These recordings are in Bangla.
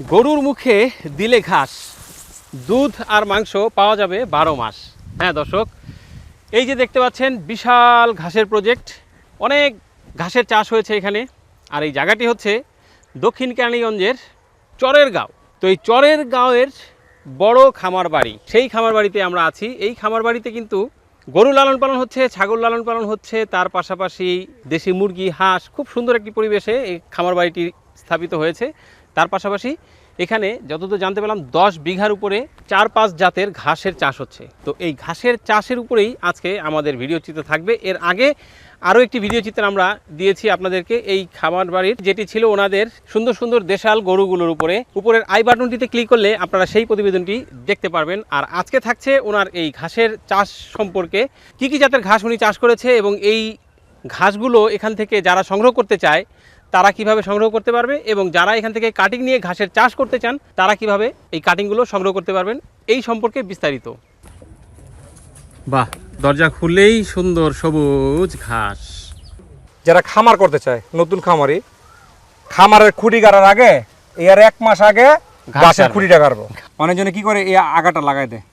গরুর মুখে দিলে ঘাস, দুধ আর মাংস পাওয়া যাবে বারো মাস। হ্যাঁ দর্শক, এই যে দেখতে পাচ্ছেন, বিশাল ঘাসের প্রজেক্ট অনেক ঘাসের চাষ হয়েছে এখানে। আর এই জায়গাটি হচ্ছে দক্ষিণ কেরানীগঞ্জের চরের গাঁও। তো এই চরের গাঁওয়ের বড় খামার বাড়ি, সেই খামার বাড়িতে আমরা আছি। এই খামার বাড়িতে কিন্তু গরু লালন পালন হচ্ছে, ছাগল লালন পালন হচ্ছে, তার পাশাপাশি দেশি মুরগি, হাঁস, খুব সুন্দর একটি পরিবেশে এই খামার বাড়িটি স্থাপিত হয়েছে। তার পাশাপাশি এখানে যতদূর জানতে পেলাম, দশ বিঘার উপরে চার পাঁচ জাতের ঘাসের চাষ হচ্ছে। তো এই ঘাসের চাষের উপরেই আজকে আমাদের ভিডিও চিত্র থাকবে। এর আগে আরও একটি ভিডিও চিত্র আমরা দিয়েছি আপনাদেরকে। এই খামার বাড়ির যেটি ছিল ওনাদের সুন্দর সুন্দর দেশাল গরুগুলোর উপরে। উপরের আই বাটনটিতে ক্লিক করলে আপনারা সেই প্রতিবেদনটি দেখতে পারবেন। আর আজকে থাকছে ওনার এই ঘাসের চাষ সম্পর্কে কি কি জাতের ঘাস উনি চাষ করেছে এবং এই ঘাসগুলো এখান থেকে যারা সংগ্রহ করতে চায় তারা কীভাবে সংগ্রহ করতে পারবে এবং যারা এখান থেকে কাটিং নিয়ে ঘাসের চাষ করতে চান তারা কীভাবে এই কাটিংগুলো সংগ্রহ করতে পারবেন? এই সম্পর্কে বিস্তারিত। বাহ দরজা খুললেই সুন্দর সবুজ ঘাস। যারা খামার করতে চায় নতুন খামারি খামারের খুঁটি গাড়ার আগে এর এক মাস আগে ঘাসের খুঁটিটা গাড়বো। অনেকজনে কি করে এই আগাটা লাগাই দেয়।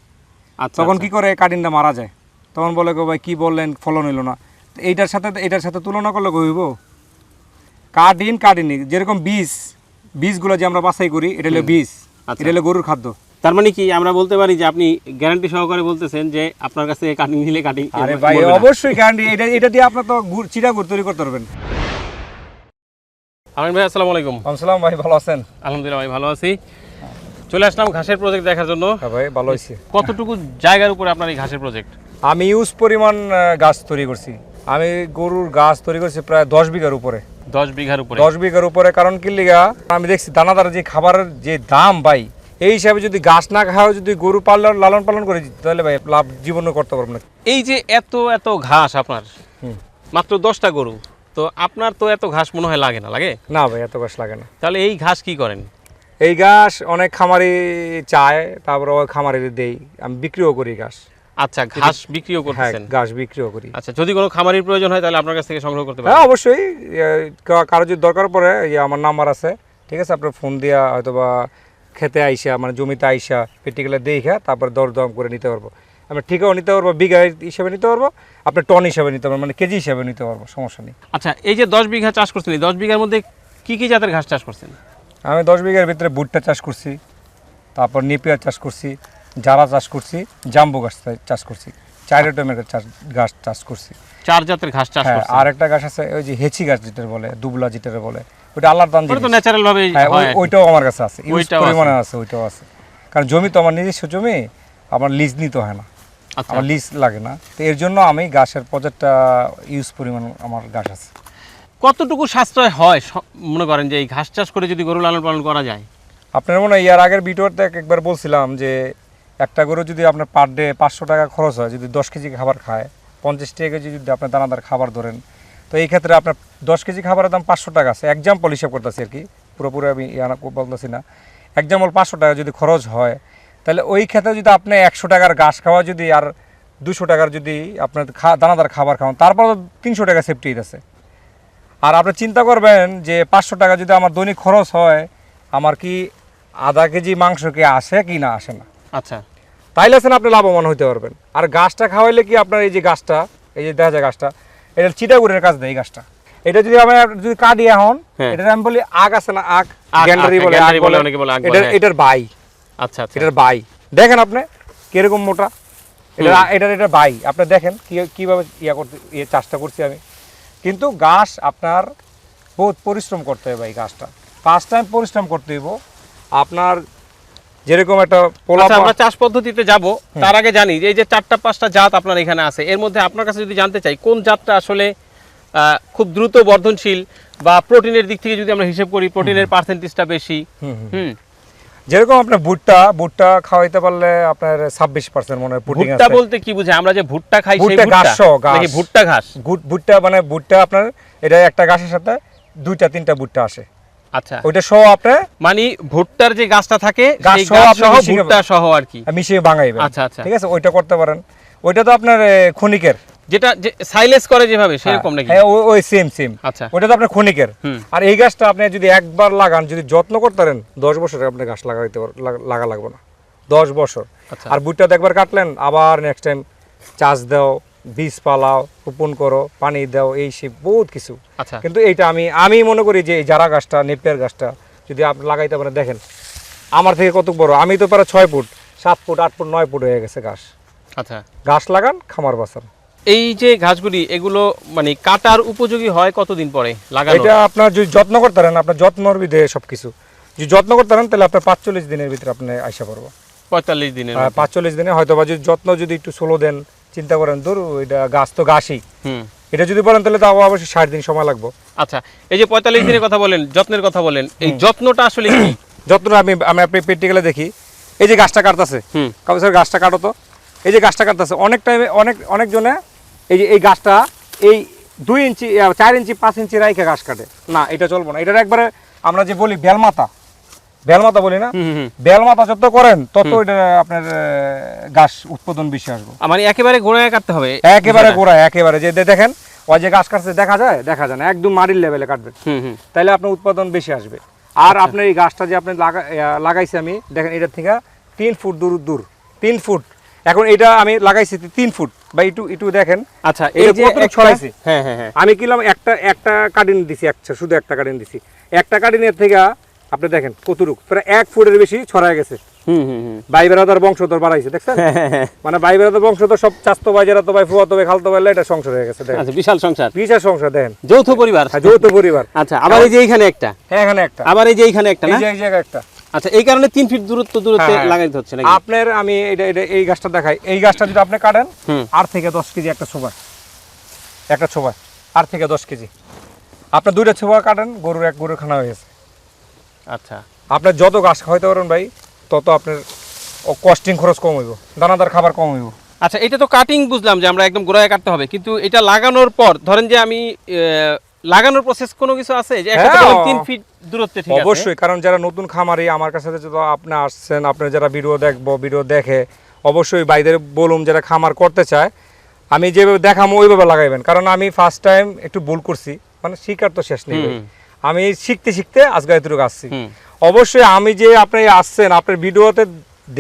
আচ্ছা তখন আচ্ছা। কি করে কাটিনটা মারা যায়? তখন বলে গো ভাই কি বললেন? ফলন হইল না। এইটার সাথে এটার সাথে তুলনা করলে হইব কাটিন কাটিনি যেরকম বীজ বীজগুলো যে আমরা বাছাই করি এটা হলো বীজ আচ্ছা। এটা হলো গরুর খাদ্য। তার মানে কি আমরা বলতে পারি যে আপনি গ্যারান্টি সহকারে বলতেছেন যে আপনার কাছে কাটিং নিলে কাটিং আরে ভাই অবশ্যই গ্যারান্টি এটা এটা দিয়ে আপনার তো চিরা গুড় তৈরি করতে পারবেন। আমিন ভাই আসসালামু আলাইকুম। আসসালাম ভাই ভালো আছেন? আলহামদুলিল্লাহ ভাই ভালো আছি। চলে আসলাম ঘাসের প্রজেক্ট দেখার জন্য। হ্যাঁ ভাই ভালো হয়েছে কতটুকু জায়গার উপরে আপনার এই ঘাসের প্রজেক্ট আমি ইউজ পরিমাণ গাছ তৈরি করছি। আমি গরুর গাছ তৈরি করছি প্রায় দশ বিঘার উপরে। দশ বিঘার উপরে। দশ বিঘার উপরে কারণ কি লিগা আমি দেখছি দানাদার যে খাবারের যে দাম ভাই এই হিসাবে যদি গাছ না খাওয়া যদি গরু পালন লালন পালন করি তাহলে ভাই লাভ জীবনে করতে পারব না। এই যে এত এত ঘাস আপনার মাত্র দশটা গরু তো আপনার তো এত ঘাস মনে হয় লাগে না লাগে? না ভাই এত ঘাস লাগে না। তাহলে এই ঘাস কি করেন? এই ঘাস অনেক খামারি চায় তারপরে ওই খামারি দেই আমি বিক্রিও করি গাছ আচ্ছা ঘাস বিক্রিও হ্যাঁ করতেছেন। গাছ বিক্রিও করি। আচ্ছা যদি কোনো খামারির প্রয়োজন হয় তাহলে আপনার কাছ থেকে সংগ্রহ করতে হ্যাঁ পারেন অবশ্যই। এ, কারও যদি দরকার পড়ে এই আমার নাম্বার আছে। ঠিক আছে আপনার ফোন দিয়া হয়তো বা খেতে আইসা মানে জমিতে আইসা পেটিগুলো দেখে তারপর দরদম করে নিতে পারব। আমরা ঠিকাও নিতে পারব বিঘা হিসাবে নিতে পারব আপনি টন হিসাবে নিতে পারব মানে কেজি হিসাবে নিতে পারব সমস্যা নেই। আচ্ছা এই যে দশ বিঘা চাষ করছেন দশ বিঘার মধ্যে কি কি জাতের ঘাস চাষ করছেন? আমি দশ বিঘার ভিতরে ভুট্টা চাষ করছি তারপর নেপিয়ার চাষ করছি জারা চাষ করছি জাম্বু গাছ চাষ করছি চার চাষ গাছ চাষ করছি। চার জাতের ঘাস চাষ হ্যাঁ আর একটা গাছ আছে ওই যে হেচি গাছ যেটা বলে দুবলা যেটা বলে ওটা আল্লাহর দান তো ন্যাচারাল ভাবে হ্যাঁ ওইটাও আমার কাছে আছে ইউজ। পরিমাণে আছে। ওইটাও আছে। কারণ জমি তো আমার নিজস্ব জমি আমার লিজ নিতে হয় না। আচ্ছা। আমার লিজ লাগে না। তো এর জন্য আমি গাছের প্রজেক্টটা ইউজ পরিমাণ আমার গাছ আছে। কতটুকু সাশ্রয় হয় মনে করেন যে এই ঘাস চাষ করে যদি গরু লালন পালন করা যায়? আপনার মনে হয় ইয়ার আগের ভিডিওতে একবার বলছিলাম যে একটা গরু যদি আপনার পার ডে পাঁচশো টাকা খরচ হয়, যদি দশ কেজি খাবার খায়, পঞ্চাশ টাকা কেজি যদি আপনার দানাদার খাবার ধরেন, তো এই ক্ষেত্রে আপনার দশ কেজি খাবারের দাম পাঁচশো টাকা আছে। এক্সাম্পল হিসাব করতেছি আর কি, পুরোপুরি আমি বলতেছি না। এক্সাম্পল পাঁচশো টাকা যদি খরচ হয়, তাহলে ওই ক্ষেত্রে যদি আপনি একশো টাকার ঘাস খাওয়া যদি আর দুশো টাকার যদি আপনার দানাদার খাবার খাওয়ান তারপর তিনশো টাকা সেফটি আছে। আর আপনি চিন্তা করবেন যে পাঁচশো টাকা যদি আমার দৈনিক খরচ হয়, আমার কি আধা কেজি মাংস কি আসে কি না আসে না? আচ্ছা। তাইলে আছেন আপনি লাভবান হতে পারবেন। আর গাছটা খাওয়াইলে কি আপনার এই যে গাছটা এই যে দেখা যায় গাছটা এটা চিটাগুড়ের কাজ দেয় এই গাছটা। এটা যদি আমরা যদি কাটি এখন হ্যাঁ। এটা আমি বলি আগ আছে না আগ। আগ, গ্যান্ডারি বলে আগ বলে, অনেকে বলে আগ এটার হ্যাঁ। এটার বাই। আচ্ছা আচ্ছা। এটার বাই। দেখেন আপনি কীরকম মোটা। এটা এটার এটা বাই। আপনি দেখেন কি কীভাবে ইয়া করতে ইয়ে চাষটা করছি আমি। কিন্তু গাছ আপনার বহুত পরিশ্রম করতে হবে এই গাছটা। ফার্স্ট টাইম পরিশ্রম করতে হইব। আপনার যেরকম একটা পোলা আচ্ছা আমরা চাষ পদ্ধতিতে যাব। তার আগে জানি যে এই যে চারটা পাঁচটা জাত আপনার এখানে আছে এর মধ্যে আপনার কাছে যদি জানতে চাই কোন জাতটা আসলে খুব দ্রুত বর্ধনশীল বা প্রোটিনের দিক থেকে যদি আমরা হিসেব করি প্রোটিনের পার্সেন্টেজটা বেশি। হুম, যেরকম আপনার ভুট্টা ভুট্টা খাওয়াইতে পারলে আপনার ছাব্বিশ পার্সেন্ট মনে হয় প্রোটিন ভুট্টা বলতে কি বুঝে? আমরা যে ভুট্টা খাই সেই ভুট্টা ঘাস। নাকি ভুট্টা ঘাস? ভুট্টা মানে ভুট্টা আপনার এটা একটা গাছের সাথে দুইটা তিনটা ভুট্টা আসে। আচ্ছা। ওইটা সহ আপনি মানে ভুট্টার যে গাছটা থাকে সেই গাছ সহ মিশিয়ে ভুট্টা সহ আর কি। মিশিয়ে বাঙাইবেন আচ্ছা, আচ্ছা। ঠিক আছে ওইটা করতে পারেন। ওইটা তো আপনার ক্ষণিকের। যেটা সাইলেস করে যেভাবে সেরকম নাকি? হ্যাঁ ওই- সেম সেম আচ্ছা। ওটা তো আপনার হুম। আর এই গাছটা আপনি যদি একবার লাগান যদি যত্ন করতে পারেন দশ বছরে আপনি গাছ লাগাইতে লাগা- লাগা লাগবে না। দশ বছর। আচ্ছা। আর বুটটা তো একবার কাটলেন আবার নেক্সট টাইম চাষ দাও। বীজ পালাও রোপণ করো পানি দাও এই সে বহুত কিছু। আচ্ছা। কিন্তু এইটা আমি আমি মনে করি যে এই জারা গাছটা নেপিয়ার গাছটা যদি আপনি লাগাইতে পারেন দেখেন আমার থেকে কত বড়? আমি তো প্রায় ছয় ফুট সাত ফুট আট ফুট নয় ফুট হয়ে গেছে গাছ। আচ্ছা। গাছ লাগান খামার বাঁচান। এই যে ঘাসগুলি এগুলো মানে কাটার উপযোগী হয় কতদিন পরে লাগানো? এটা আপনার যদি যত্ন করতে পারেন আপনার যত্নর বিধে সব কিছু যদি যত্ন করতে পারেন তাহলে আপনার পাঁচচল্লিশ দিনের ভিতরে আপনি আইসা পারব পঁয়তাল্লিশ দিনের পাঁচচল্লিশ দিনে হয়তো বা যদি যত্ন যদি একটু ষোলো দেন চিন্তা করেন ধর এটা গাছ তো গাছই। এটা যদি বলেন তাহলে তো অবশ্যই ষাট দিন সময় লাগবে। আচ্ছা এই যে পঁয়তাল্লিশ দিনের কথা বলেন যত্নের কথা বলেন এই যত্নটা আসলে কি? যত্নটা আমি আমি আপনি প্র্যাকটিক্যালে দেখি। এই যে গাছটা কাটতেছে। কাবু স্যার গাছটা কাটো তো? এই যে গাছটা কাটতেছে অনেক টাইমে অনেক অনেকজনে এই যে এই গাছটা এই দুই ইঞ্চি চার ইঞ্চি পাঁচ ইঞ্চি রাইখে গাছ কাটে। না এটা চলবো না। এটার একবারে আমরা যে বলি বেলমাতা বেলমাতা বলি না। বেলমাতা যত করেন তত এটা আপনার গাছ উৎপাদন বেশি আসবে। মানে একেবারে গোড়ায় কাটতে হবে। একেবারে গোড়া একেবারে। যে দেখেন ওই যে গাছ কাটছে দেখা যায়? দেখা যায় না। একদম মাটির লেভেলে কাটবেন তাহলে আপনার উৎপাদন বেশি আসবে। আর আপনার এই গাছটা যে আপনি লাগাইছি আমি দেখেন এটার থেকে তিন ফুট দূর দূর। তিন ফুট। এখন এটা আমি লাগাইছি তিন ফুট। বা একটু একটু দেখেন। আচ্ছা ছড়াইছে? হ্যাঁ হ্যাঁ হ্যাঁ। আমি কিলাম একটা একটা কাটিন দিছি একটা শুধু একটা কাটিন দিছি। একটা কাটিনের থেকে আপনি দেখেন কতটুক? প্রায় এক ফুটের বেশি ছড়ায় গেছে। ভাই বেড়াদার বংশধর বাড়াইছে দেখছেন? মানে ভাই বেড়াদার বংশধর সব চাস্তো ভাই যারা তো ভাই ফুয়াতো ভাই খালতো ভাই এটা সংসার হয়ে গেছে আচ্ছা বিশাল সংসার। বিশাল সংসার দেখেন। যৌথ পরিবার। হ্যাঁ, যৌথ পরিবার। আচ্ছা আবার এই যে এইখানে একটা? হ্যাঁ এখানে একটা। আবার এই যে এইখানে একটা না? এই জায়গায় একটা। আচ্ছা এই কারণে তিন ফিট দূরত্ব দূরত্বে হ্যাঁ। লাগাইতে হচ্ছে নাকি? আপনার আমি এটা এটা এই গাছটা দেখাই। এই গাছটা যদি আপনি কাটেন আট থেকে দশ কেজি একটা ছোবা। একটা ছোবা আট থেকে দশ কেজি। আপনার দুইটা ছোবা কাটেন গরুর এক গরুর খানা হয়ে গেছে। আচ্ছা। আপনার যত গাছ খাওয়াইতে পারেন ভাই তত আপনার কস্টিং খরচ কম হইব দানাদার খাবার কম হইব। আচ্ছা এটা তো কাটিং বুঝলাম যে আমরা একদম গোড়ায় কাটতে হবে কিন্তু এটা লাগানোর পর ধরেন যে আমি লাগানোর প্রসেস কোনো কিছু আছে? যে একটা হ্যাঁ। তিন ফিট দূরত্বে ঠিক আছে? অবশ্যই কারণ যারা নতুন খামারি আমার কাছে যত আপনি আসছেন আপনার যারা ভিডিও দেখব ভিডিও দেখে অবশ্যই বাইদের বলুন যারা খামার করতে চায় আমি যেভাবে দেখামো ওইভাবে লাগাইবেন। কারণ আমি ফার্স্ট টাইম একটু ভুল করছি মানে শিকার তো শেষ নেই। আমি শিখতে শিখতে আজকে এতটুকু আসছি। অবশ্যই আমি যে আপনি আসছেন আপনার ভিডিওতে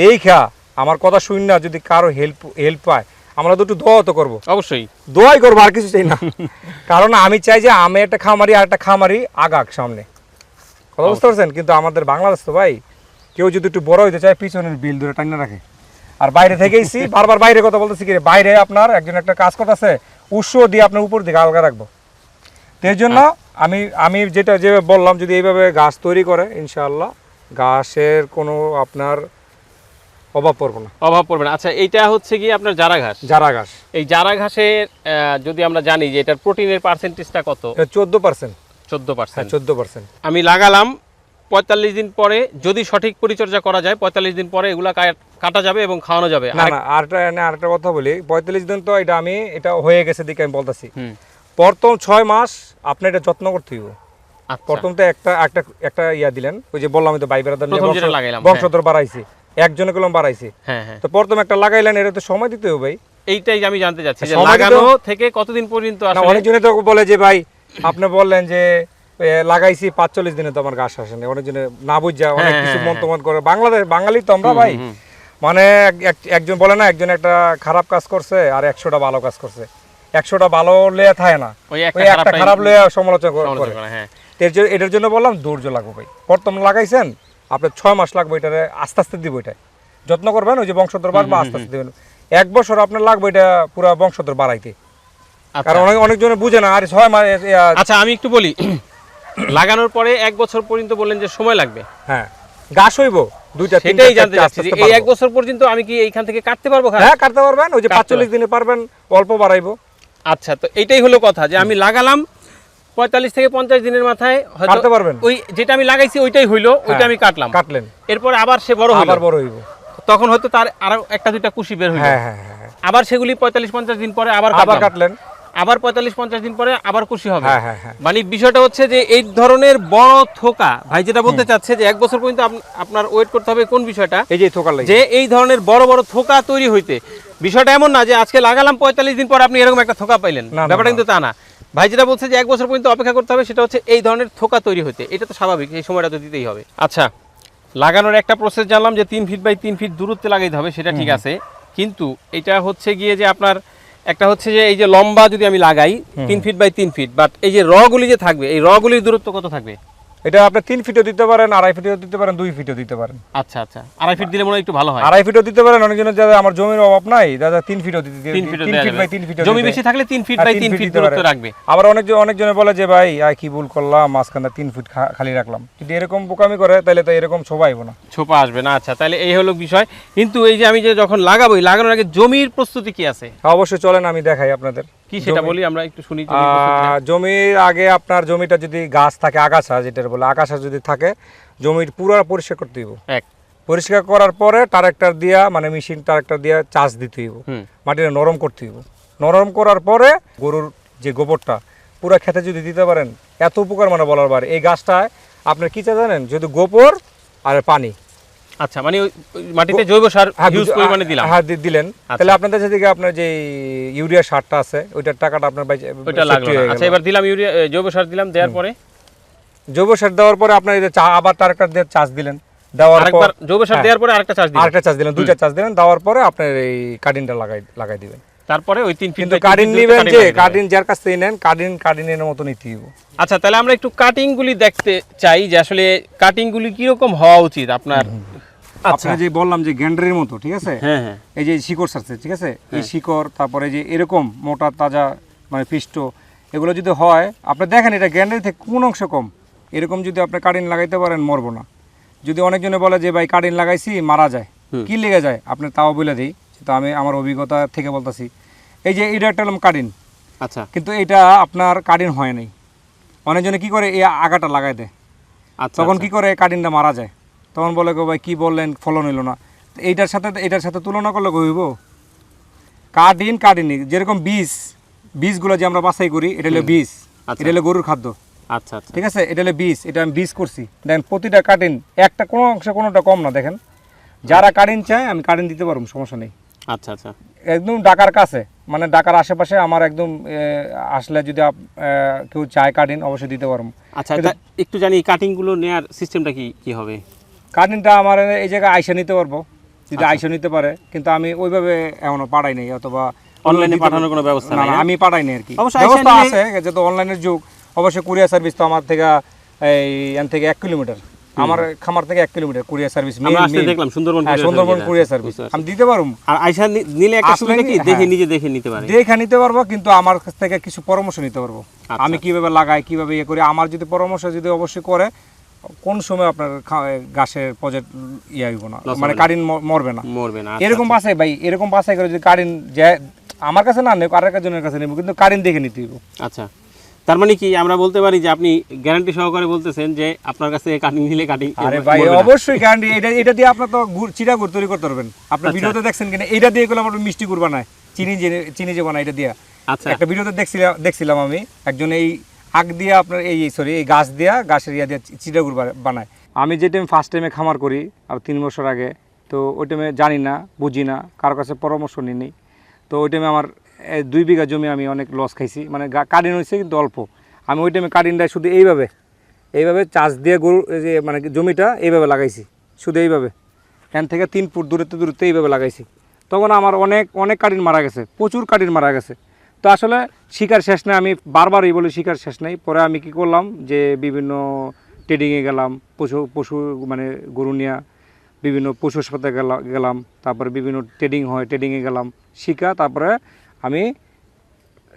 দেখা আমার কথা শুন না যদি কারও হেল্প হেল্প পায় আমরা তো একটু দোয়া তো করব। অবশ্যই। দোয়াই করব আর কিছু চাই না। কারণ আমি চাই যে আমি একটা খামারি আর একটা খামারি আগাক সামনে। কথা বুঝতে পারছেন? কিন্তু আমাদের বাংলাদেশ তো ভাই কেউ যদি একটু বড় হইতে চায় পিছনের বিল ধরে টাইনা রাখে। আর বাইরে থেকেইছি বারবার বাইরে কথা বলতেছি কি বাইরে আপনার একজন একটা কাজ করতেছে উৎস দিয়ে আপনার উপর দিকে আলগা রাখব। তো জন্য আমি আমি যেটা যে বললাম যদি এইভাবে গাছ তৈরি করে ইনশাআল্লাহ ঘাসের কোনো আপনার অভাব পড়ব না। অভাব পড়বে না। আচ্ছা এইটা হচ্ছে কি আপনার জারা ঘাস? যারা ঘাস। এই জারা ঘাসের যদি আমরা জানি যে এটার প্রোটিনের পার্সেন্টেজটা কত? চোদ্দ পার্সেন্ট। চোদ্দ হ্যাঁ পার্সেন্ট চোদ্দ পার্সেন্ট। আমি লাগালাম পঁয়তাল্লিশ দিন পরে যদি সঠিক পরিচর্যা করা যায় পঁয়তাল্লিশ দিন পরে এগুলা কাটা যাবে এবং খাওয়ানো যাবে। না আর না আরেকটা আরেকটা কথা বলি। পঁয়তাল্লিশ দিন তো এটা আমি এটা হয়ে গেছে দিকে আমি বলতেছি। প্রথম ছয় মাস আপনি এটা যত্ন করতে হইব। আচ্ছা। প্রথম তো একটা একটা একটা ইয়া দিলেন ওই যে বললাম তো ভাই লাগাইলাম, বংশধর বাড়াইছি একজনে কলম বাড়াইছি। হ্যাঁ হ্যাঁ। তো প্রথম একটা লাগাইলেন এটা তো সময় দিতে হবে ভাই। এইটাই আমি জানতে চাচ্ছি যে লাগানো থেকে কতদিন পর্যন্ত আসলে অনেকজনে তো বলে যে ভাই আপনি বললেন যে লাগাইছি পাঁচচল্লিশ দিনে তো আমার গাছ আসেনি অনেকজনে না বুঝা অনেক হ্যাঁ, কিছু হ্যাঁ, মন্তব্য করে। বাংলাদেশ বাঙালি তো আমরা ভাই। মানে এক- এক- একজন বলে না একজন একটা খারাপ কাজ করছে আর একশোটা ভালো কাজ করছে। একশোটা ভালো লেয়া থাকে না। ওই একটা খারাপ লেয়া সমালোচনা করে- হ্যাঁ। এটার জন্য বললাম ধৈর্য লাগবে ভাই। প্রথম লাগাইছেন আপনার ছয় মাস লাগবে এটারে আস্তে আস্তে দিব এটা। যত্ন করবেন ওই যে বংশধর বাড়বে আস্তে আস্তে দিবেন। এক বছর আপনার লাগবে এটা পুরো বংশধর বাড়াইতে। আচ্ছা। কারণ অনেক অনেকজনে বুঝে না আর ছয় মাস আচ্ছা আমি একটু বলি। লাগানোর পরে এক বছর পর্যন্ত বললেন যে সময় লাগবে। হ্যাঁ। গাছ হইব দুইটা সেটাই জানতে চাচ্ছি এই এক বছর পর্যন্ত আমি কি এইখান থেকে কাটতে পারব হ্যাঁ কাটতে পারবেন ওই যে পাঁচচল্লিশ দিনে পারবেন অল্প বাড়াইবো। আচ্ছা তো এইটাই হলো কথা যে আমি লাগালাম পঁয়তাল্লিশ থেকে পঞ্চাশ দিনের মাথায় হয়তো পারবেন। ওই যেটা আমি লাগাইছি ওইটাই হইল ওইটা হ্যাঁ, আমি কাটলাম। কাটলেন। এরপরে আবার সে বড় আবার বড় হইব। তখন হয়তো তার আরও একটা দুইটা কুশি বের হইল। হ্যাঁ হ্যাঁ। আবার সেগুলি পঁয়তাল্লিশ পঞ্চাশ দিন পরে আবার আবার কাটলেন। আবার পঁয়তাল্লিশ পঞ্চাশ দিন পরে আবার কুশি হবে। মানে বিষয়টা হচ্ছে যে এই ধরনের বড় থোকা ভাই যেটা বলতে চাচ্ছে যে এক বছর পর্যন্ত আপ- আপনার ওয়েট করতে হবে কোন বিষয়টা? এই যে থোকা যে এই ধরনের বড় বড় থোকা তৈরি হইতে। বিষয়টা এমন না যে আজকে লাগালাম পঁয়তাল্লিশ দিন পর আপনি এরকম একটা থোকা পাইলেন। ব্যাপারটা কিন্তু তা না। ভাই যেটা বলছে যে এক বছর পর্যন্ত অপেক্ষা করতে হবে সেটা হচ্ছে এই ধরনের থোকা তৈরি হতে। এটা তো স্বাভাবিক এই সময়টা তো দিতেই হবে। আচ্ছা লাগানোর একটা প্রসেস জানলাম যে তিন ফিট বাই তিন ফিট দূরত্বে লাগাইতে হবে সেটা ঠিক আছে। কিন্তু এটা হচ্ছে গিয়ে যে আপনার একটা হচ্ছে যে এই যে লম্বা যদি আমি লাগাই তিন ফিট বাই তিন ফিট বাট এই যে রগুলি যে থাকবে এই রগুলির দূরত্ব কত থাকবে? এটা আপনি তিন ফিটও দিতে পারেন আড়াই ফিটও দিতে পারেন দুই ফিটও দিতে পারেন। আচ্ছা আচ্ছা। আড়াই ফিট দিলে মনে হয় একটু ভালো হয়। আড়াই ফিটও দিতে পারেন অনেকজনের যাদের আমার জমির অভাব নাই দাদা তিন ফিটও দিতে তিন ফিট বাই তিন ফিট জমি বেশি থাকলে তিন ফিট বাই তিন ফিট দূরত্ব রাখবে। আবার অনেকজন অনেকজনে বলে যে ভাই আয় কি ভুল করলাম মাঝখানে তিন ফিট খালি রাখলাম। যদি এরকম বোকামি করে তাহলে তো এরকম সবাই না। ছোপা আসবে না। আচ্ছা তাহলে এই হলো বিষয়। কিন্তু এই যে আমি যে যখন লাগাবো লাগানোর আগে জমির প্রস্তুতি কি আছে? হ্যাঁ, অবশ্যই চলেন আমি দেখাই আপনাদের। কি সেটা বলি আমরা একটু শুনি জমির আগে আপনার জমিটা যদি গাছ থাকে আগাছা যেটা বলে আগাছা যদি থাকে জমির পুরো পরিষ্কার করতে হইব। এক। পরিষ্কার করার পরে ট্রাক্টর দিয়া মানে মেশিন ট্রাক্টর দিয়া চাষ দিতে হইব। মাটিটা নরম করতে হইব। নরম করার পরে গরুর যে গোবরটা পুরো খেতে যদি দিতে পারেন এত উপকার মানে বলার বার এই গাছটায় আপনার কি চা জানেন? যদি গোবর আর পানি। আচ্ছা মানে মাটিতে জৈব সার হ্যাঁ, হিউজ পরিমাণে দিলাম। হ্যাঁ দিলেন। তাহলে আপনাদের সেদিকে আপনার যে ইউরিয়া সারটা আছে ওইটার টাকাটা আপনার ওইটা লাগল হয়ে। আচ্ছা এবার দিলাম ইউরিয়া জৈব সার দিলাম দেওয়ার পরে? জৈব সার দেওয়ার পরে আপনার এই আবার ট্রাক্টর দিয়ে চাষ দিলেন। দেওয়ার পর জৈব সার হ্যাঁ। দেওয়ার পরে আরেকটা চার্জ দিলাম আরেকটা চাষ দিলেন দুইটা চাষ দিলেন দেওয়ার পরে আপনার এই কার্ডিনটা লাগাই লাগাই দিবেন। তারপরে ওই তিন কিন্তু কার্ডিন ফিট যে কার্ডিন যার কাছ থেকে নেন কার্ডিন কার্ডিনের মতো নিতে হইব আচ্ছা তাহলে আমরা একটু কাটিং গুলি দেখতে চাই যে আসলে কাটিং গুলি কীরকম হওয়া উচিত আপনার? আচ্ছা। যে বললাম যে গ্যান্ডারের মতো ঠিক আছে? হ্যাঁ হ্যাঁ। এই যে শিকড় সারছে ঠিক আছে? এই শিকড় তারপরে যে এরকম মোটা তাজা মানে পিষ্ট এগুলো যদি হয় আপনি দেখেন এটা গ্যান্ডারি থেকে কোন অংশ কম। এরকম যদি আপনি কাটিন লাগাইতে পারেন মরবো না। যদি অনেকজনে বলে যে ভাই কাটিন লাগাইছি মারা যায়। কি লেগে যায়? আপনি তাও বলে দিই তো আমি আমার অভিজ্ঞতা থেকে বলতেছি। এই যে এটা একটা হলাম কাটিন আচ্ছা। কিন্তু এটা আপনার কাটিন হয় নাই। অনেকজনে কি করে এই আগাটা লাগাই দেয়। আচ্ছা তখন আচ্ছা। কি করে কাটিনটা মারা যায়। তখন বলে গো ভাই কি বললেন? ফলন হইল না। এইটার সাথে এটার সাথে তুলনা করলে হইব? কাটিন কাটিনি যেরকম বীজ বীজগুলো যে আমরা বাছাই করি এটা হলো বীজ আচ্ছা। এটা হলো গরুর খাদ্য। আচ্ছা আচ্ছা। ঠিক আছে? এটা হলো বীজ এটা আমি বীজ করছি। দেখেন প্রতিটা কাটিন একটা কোনো অংশ কোনোটা কম না দেখেন। যারা কাটিন চায় আমি কাটিন দিতে পারব সমস্যা নেই। আচ্ছা আচ্ছা। একদম ঢাকার কাছে মানে ঢাকার আশেপাশে আমার একদম আসলে যদি কেউ চায় কাটিন অবশ্যই দিতে পারব। আচ্ছা একটু জানি কাটিংগুলো নেয়ার সিস্টেমটা কি কি হবে? কাটিংটা আমার এই জায়গায় আইসা নিতে পারব। যদি আইসা নিতে পারে কিন্তু আমি ওইভাবে এখনও পাঠাই নাই অথবা অনলাইনে পাঠানোর কোনো ব্যবস্থা না না? আমি পাঠাই নাই আর কি। ব্যবস্থা আছে যেহেতু অনলাইনের যুগ অবশ্যই কুরিয়ার সার্ভিস তো আমার থেকে এই এখান থেকে এক কিলোমিটার আমার খামার থেকে এক কিলোমিটার কুরিয়ার সার্ভিস দেখলাম সুন্দরবন সুন্দরবন কুরিয়ার হ্যাঁ, সার্ভিস আমি দিতে পারব। আর আইসা নিলে একটা সুবিধা কি? দেখে হ্যাঁ। নিজে দেখে নিতে পারে। দেখে নিতে পারব কিন্তু আমার কাছ থেকে কিছু পরামর্শ নিতে পারব। আচ্ছা। আমি কীভাবে লাগাই কীভাবে ইয়ে করি আমার যদি পরামর্শ যদি অবশ্যই করে কোন সময় আপনার গাছের প্রজেক্ট ইয়ে হইব না? মানে হবে না। কারিন মরবে না। মরবে না আচ্ছা, এরকম বাসাই ভাই এরকম বাসাই করে যদি কারিন যে আমার কাছে না নেব আরেক জনের কাছে নেব কিন্তু কারিন দেখে নিতে হইব। আচ্ছা। তার মানে কি আমরা বলতে পারি যে আপনি গ্যারান্টি সহকারে বলতেছেন যে আপনার কাছে কাটিং নিলে কাটিং আরে ভাই অবশ্যই গ্যারান্টি এটা এটা দিয়ে আপনার তো চিরা গুড় তৈরি করতে পারবেন। আপনি আচ্ছা। ভিডিওতে দেখছেন কিনা এটা দিয়ে গুলো আমার মিষ্টি গুড় বানায় চিনি যে চিনি যে বানায় এটা দিয়ে। আচ্ছা। একটা ভিডিওতে দেখছিলাম দেখছিলাম আমি একজন এই আগ দিয়ে আপনার এই সরি এই গাছ দিয়া, গাছের ইয়া দিয়ে চিরা গুড় বা- বানায়। আমি যে টাইম ফার্স্ট টাইমে খামার করি, আর তিন বছর আগে, তো ওই টাইমে জানি না, বুঝি না, কারও কাছে পরামর্শ নিই। তো ওই টাইমে আমার দুই বিঘা জমি আমি অনেক লস খাইছি মানে কাটিন হয়েছে কিন্তু অল্প। আমি ওই টাইমে কাটিনটা শুধু এইভাবে এইভাবে চাষ দিয়ে গরু যে মানে জমিটা এইভাবে লাগাইছি, শুধু এইভাবে। এখান থেকে তিন ফুট দূরত্বে দূরত্বে এইভাবে লাগাইছি। তখন আমার অনেক অনেক কাটিন মারা গেছে, প্রচুর কাটিন মারা গেছে। তো আসলে শিকার শেষ নেই, আমি বারবারই বলি শিকার শেষ নেই। পরে আমি কি করলাম যে বিভিন্ন ট্রেডিংয়ে গেলাম, পশু পশু মানে গরু নিয়ে বিভিন্ন পশু হাসপাতালে গেলাম। তারপরে বিভিন্ন ট্রেডিং হয় ট্রেডিংয়ে গেলাম। শিখা তারপরে আমি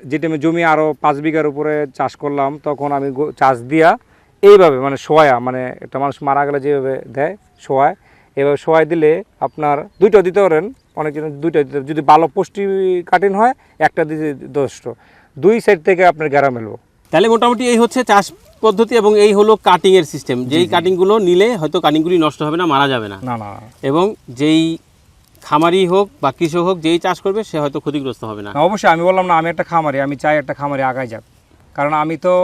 যে আমি জমি আরও পাঁচ বিঘার উপরে চাষ করলাম, তখন আমি চাষ দিয়া এইভাবে মানে শোয়া মানে একটা মানুষ মারা গেলে যেভাবে দেয় শোয়ায় এভাবে শোয়াই দিলে আপনার দুইটা দিতে পারেন অনেকজন দুইটা দিতে যদি ভালো পুষ্টি কাঠিন হয় একটা দিতে যথেষ্ট। দুই সাইড থেকে আপনার গ্যারা মেলবো তাহলে মোটামুটি এই হচ্ছে চাষ পদ্ধতি এবং এই হলো কাটিং এর সিস্টেম যেই কাটিংগুলো নিলে হয়তো কাটিং গুলি নষ্ট হবে না মারা যাবে না না না। এবং যেই খামারি হোক বা কৃষক হোক যেই চাষ করবে সে হয়তো ক্ষতিগ্রস্ত হবে না। না অবশ্যই আমি বললাম না আমি একটা খামারি আমি চাই একটা খামারি আগায় যাক। কারণ আমি তো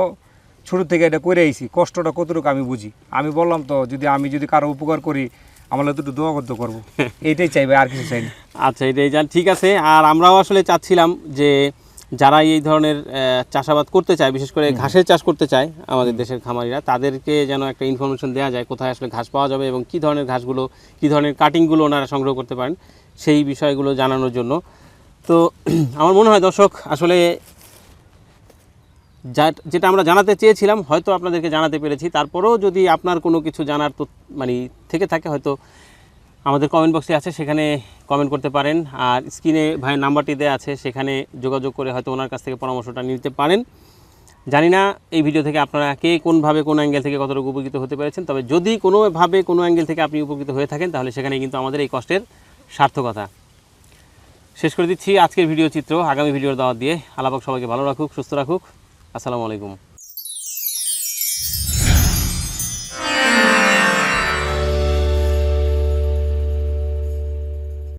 ছোটো থেকে এটা করে আইছি কষ্টটা কতটুকু আমি বুঝি। আমি বললাম তো যদি আমি যদি কারও উপকার করি আমরা তো একটু দোয়া করতে করব এইটাই চাইবে আর কিছু চাই না। আচ্ছা এটাই যান ঠিক আছে। আর আমরাও আসলে চাচ্ছিলাম যে যারা এই ধরনের চাষাবাদ করতে চায় বিশেষ করে ঘাসের চাষ করতে চায় আমাদের দেশের খামারিরা তাদেরকে যেন একটা ইনফরমেশন দেওয়া যায় কোথায় আসলে ঘাস পাওয়া যাবে এবং কী ধরনের ঘাসগুলো কী ধরনের কাটিংগুলো ওনারা সংগ্রহ করতে পারেন সেই বিষয়গুলো জানানোর জন্য। তো আমার মনে হয় দর্শক আসলে যা যেটা আমরা জানাতে চেয়েছিলাম, হয়তো আপনাদেরকে জানাতে পেরেছি। তারপরেও যদি আপনার কোনো কিছু জানার তো মানে থেকে থাকে, হয়তো আমাদের কমেন্ট বক্সে আছে, সেখানে কমেন্ট করতে পারেন। আর স্ক্রিনে ভাইয়ের নাম্বারটি দেওয়া আছে, সেখানে যোগাযোগ করে হয়তো ওনার কাছ থেকে পরামর্শটা নিতে পারেন। জানি না এই ভিডিও থেকে আপনারা কে, কোনভাবে, কোন অ্যাঙ্গেল থেকে কতটুকু উপকৃত হতে পেরেছেন। তবে যদি কোনোভাবে, কোনো অ্যাঙ্গেল থেকে আপনি উপকৃত হয়ে থাকেন, তাহলে সেখানে কিন্তু আমাদের এই কষ্টের সার্থকতা। শেষ করে দিচ্ছি আজকের ভিডিও চিত্র, আগামী ভিডিওর দাওয়াত দিয়ে। আলাপক সবাইকে ভালো রাখুক, সুস্থ রাখুক। আসসালামু আলাইকুম।